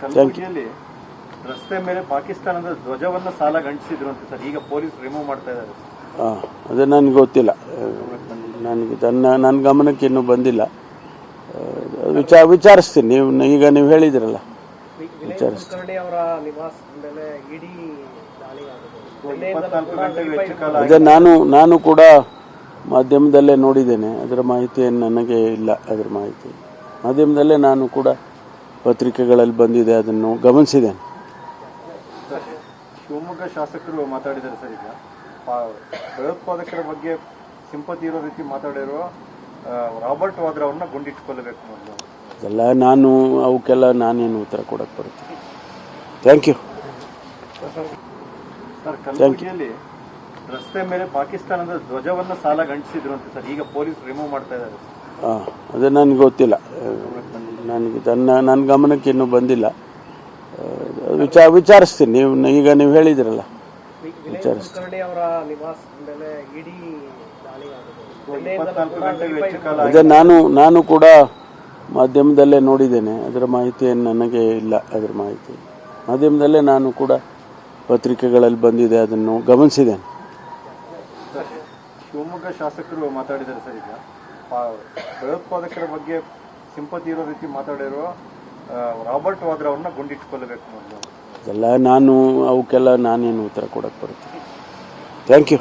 ಕಲಬುರಗಿಯಲ್ಲಿ ರಸ್ತೆ ಮೇಲೆ ಪಾಕಿಸ್ತಾನದ ಧ್ವಜವನ್ನ ಸಾಲ ಗಂಟಿಸಿದ್ರು ಅಂತ ಸರ್. ಈಗ ಪೊಲೀಸ್ ರಿಮೂವ್ ಮಾಡ್ತಾ ಇದ್ದಾರೆ ಅದೇ ಅದು ನನಗೆ ಗೊತ್ತಿಲ್ಲ. ನನಗೆ ನನ್ನ ನನ್ನ ಗಮನಕ್ಕೆ ಇನ್ನೂ ಬಂದಿಲ್ಲ. ವಿಚಾರ ವಿಚಾರಿಸ್ತೀನಿ. ನೀವು ಈಗ ನೀವು ಹೇಳಿದಿರಲ್ಲ. ವಿಚಾರಿಸ್ತೀನಿ. ಅದೇ ನಾನು ನಾನು ಕೂಡ ಮಾಧ್ಯಮದಲ್ಲೇ ನೋಡಿದ್ದೇನೆ. ಅದರ ಮಾಹಿತಿ ನನಗೆ ಇಲ್ಲ ಅದರ ಮಾಹಿತಿ. ಮಾಧ್ಯಮದಲ್ಲೇ ನಾನು ಕೂಡ ಪತ್ರಿಕೆಗಳಲ್ಲಿ ಬಂದಿದೆ ಅದನ್ನು ಗಮನಿಸಿದ್ದೇನೆ ಸರ್, ಶಿವಮೊಗ್ಗ ಶಾಸಕರು ಮಾತಾಡಿದ್ದಾರೆ ಸರ್ ಈಗ. ಭಯೋತ್ಪಾದಕರ ಬಗ್ಗೆ ಸಿಂಪತಿ ಇರೋ ರೀತಿ ಮಾತಾಡಿರೋ ರಾಬರ್ಟ್ ವಾದ್ರಾ ಗುಂಡಿಟ್ಕೊಳ್ಳಬೇಕು ಅಂತ ಮೊದಲು. ಅದೆಲ್ಲ ನಾನು ಅವಕ್ಕೆಲ್ಲ ನಾನೇನು ಉತ್ತರ ಕೊಡಕ್ಕೆ ಬರುತ್ತೆ ಥ್ಯಾಂಕ್ ಯು ಸರ್ ಕಲಬುರಗಿಯಲ್ಲಿ ರಸ್ತೆ ಮೇಲೆ ಪಾಕಿಸ್ತಾನದ ಧ್ವಜವನ್ನ ಸಾಲ ಗಂಟಿಸಿದ್ರು ಅಂತ ಸರ್. ಈಗ ಪೊಲೀಸ್ ರಿಮೂವ್ ಮಾಡ್ತಾ ಇದ್ದಾರೆ. ಹಾಂ ಅದು ನನಗೆ ಗೊತ್ತಿಲ್ಲ. ನನಗೆ ನನ್ನ ನನ್ನ ಗಮನಕ್ಕೆ ಇನ್ನೂ ಬಂದಿಲ್ಲ. ವಿಚಾರ ವಿಚಾರಿಸ್ತೀನಿ. ನೀವು ಈಗ ನೀವು ಹೇಳಿದಿರಲ್ಲ. ವಿಚಾರಿಸ್ತೀನಿ. ಅದೇ ನಾನು ನಾನು ಕೂಡ ಮಾಧ್ಯಮದಲ್ಲೇ ನೋಡಿದ್ದೇನೆ. ಅದರ ಮಾಹಿತಿ ನನಗೆ ಇಲ್ಲ. ಅದರ ಮಾಹಿತಿ ಮಾಧ್ಯಮದಲ್ಲೇ ನಾನು ಕೂಡ ಪತ್ರಿಕೆಗಳಲ್ಲಿ ಬಂದಿದೆ. ಅದನ್ನು ಗಮನಿಸಿದ್ದೇನೆ. ಶಿವಮೊಗ್ಗ ಶಾಸಕರು ಮಾತಾಡಿದ್ದಾರೆ ಸರ್ ಈಗ. ಭಯೋತ್ಪಾದಕರ ಬಗ್ಗೆ ಸಿಂಪತಿ ಇರೋ ರೀತಿ ಮಾತಾಡಿರೋ ರಾಬರ್ಟ್ ವಾದ್ರಾ ಅವ್ರನ್ನ ಗುಂಡಿಟ್ಕೊಳ್ಬೇಕು ಎಲ್ಲ ನಾನು ಅವಕ್ಕೆಲ್ಲ ನಾನೇನು ಉತ್ತರ ಕೊಡಕ್ಕೆ ಬರುತ್ತೆ. Thank you